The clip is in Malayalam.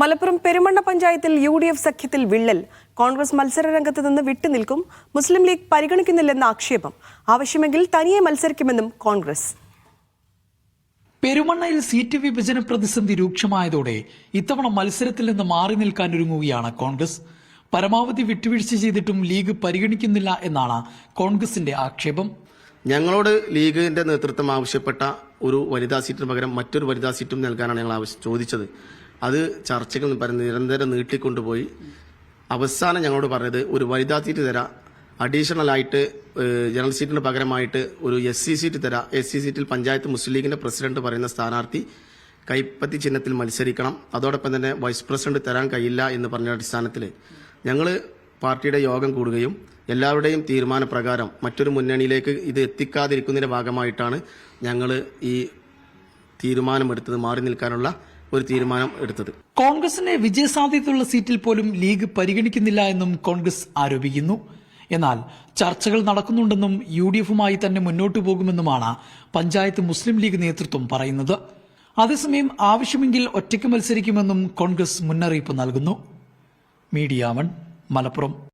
മലപ്പുറം പെരുമണ്ണ പഞ്ചായത്തിൽ യു ഡി എഫ് സഖ്യത്തിൽ വിള്ളൽ. കോൺഗ്രസ് മത്സര രംഗത്ത് നിന്ന് വിട്ടുനിൽക്കും. മുസ്ലിം ലീഗ് പരിഗണിക്കുന്നില്ലെന്ന ആക്ഷേപം. ആവശ്യമെങ്കിൽ തനിയെ മത്സരിക്കുമെന്നും കോൺഗ്രസ്. പെരുമണ്ണയിൽ സീറ്റ് വിഭജന പ്രതിസന്ധി രൂക്ഷമായതോടെ ഇത്തവണ മത്സരത്തിൽ നിന്ന് മാറി നിൽക്കാൻ ഒരുങ്ങുകയാണ് കോൺഗ്രസ്. പരമാവധി വിട്ടുവീഴ്ച ചെയ്തിട്ടും ലീഗ് പരിഗണിക്കുന്നില്ല എന്നാണ് കോൺഗ്രസിന്റെ ആക്ഷേപം. ഞങ്ങളോട് ലീഗിന്റെ നേതൃത്വം ആവശ്യപ്പെട്ട ഒരു വനിതാ സീറ്റിന് പകരം മറ്റൊരു വനിതാ സീറ്റും നൽകാനാണ് ഞങ്ങൾ ആവശ്യം ചോദിച്ചത്. അത് ചർച്ചകൾ പറഞ്ഞ് നിരന്തരം നീട്ടിക്കൊണ്ടുപോയി. അവസാനം ഞങ്ങളോട് പറഞ്ഞത് ഒരു വനിതാ സീറ്റ് തരാം. അഡീഷണൽ ആയിട്ട് ജനറൽ സീറ്റിന് പകരമായിട്ട് ഒരു എസ് സി സീറ്റ് തരാം. എസ് സി സീറ്റിൽ പഞ്ചായത്ത് മുസ്ലിം ലീഗിന്റെ പ്രസിഡന്റ് പറയുന്ന സ്ഥാനാർത്ഥി കൈപ്പത്തി ചിഹ്നത്തിൽ മത്സരിക്കണം. അതോടൊപ്പം തന്നെ വൈസ് പ്രസിഡന്റ് തരാൻ കഴിയില്ല എന്ന് പറഞ്ഞ അടിസ്ഥാനത്തിൽ ഞങ്ങൾ പാർട്ടിയുടെ യോഗം കൂടുകയും എല്ലാവരുടെയും തീരുമാനപ്രകാരം മറ്റൊരു മുന്നണിയിലേക്ക് ഇത് എത്തിക്കാതിരിക്കുന്നതിന്റെ ഭാഗമായിട്ടാണ് ഞങ്ങൾ ഈ തീരുമാനമെടുത്തത്. മാറി നിൽക്കാനുള്ള ഒരു തീരുമാനം എടുത്തത്. കോൺഗ്രസിന്റെ വിജയസാധ്യതയുള്ള സീറ്റിൽ പോലും ലീഗ് പരിഗണിക്കുന്നില്ല എന്നും കോൺഗ്രസ് ആരോപിക്കുന്നു. എന്നാൽ ചർച്ചകൾ നടക്കുന്നുണ്ടെന്നും യു ഡി എഫുമായി തന്നെ മുന്നോട്ടു പോകുമെന്നുമാണ് പഞ്ചായത്ത് മുസ്ലിം ലീഗ് നേതൃത്വം പറയുന്നത്. അതേസമയം ആവശ്യമെങ്കിൽ ഒറ്റയ്ക്ക് മത്സരിക്കുമെന്നും കോൺഗ്രസ് മുന്നറിയിപ്പ് നൽകുന്നു. Media one Malappuram.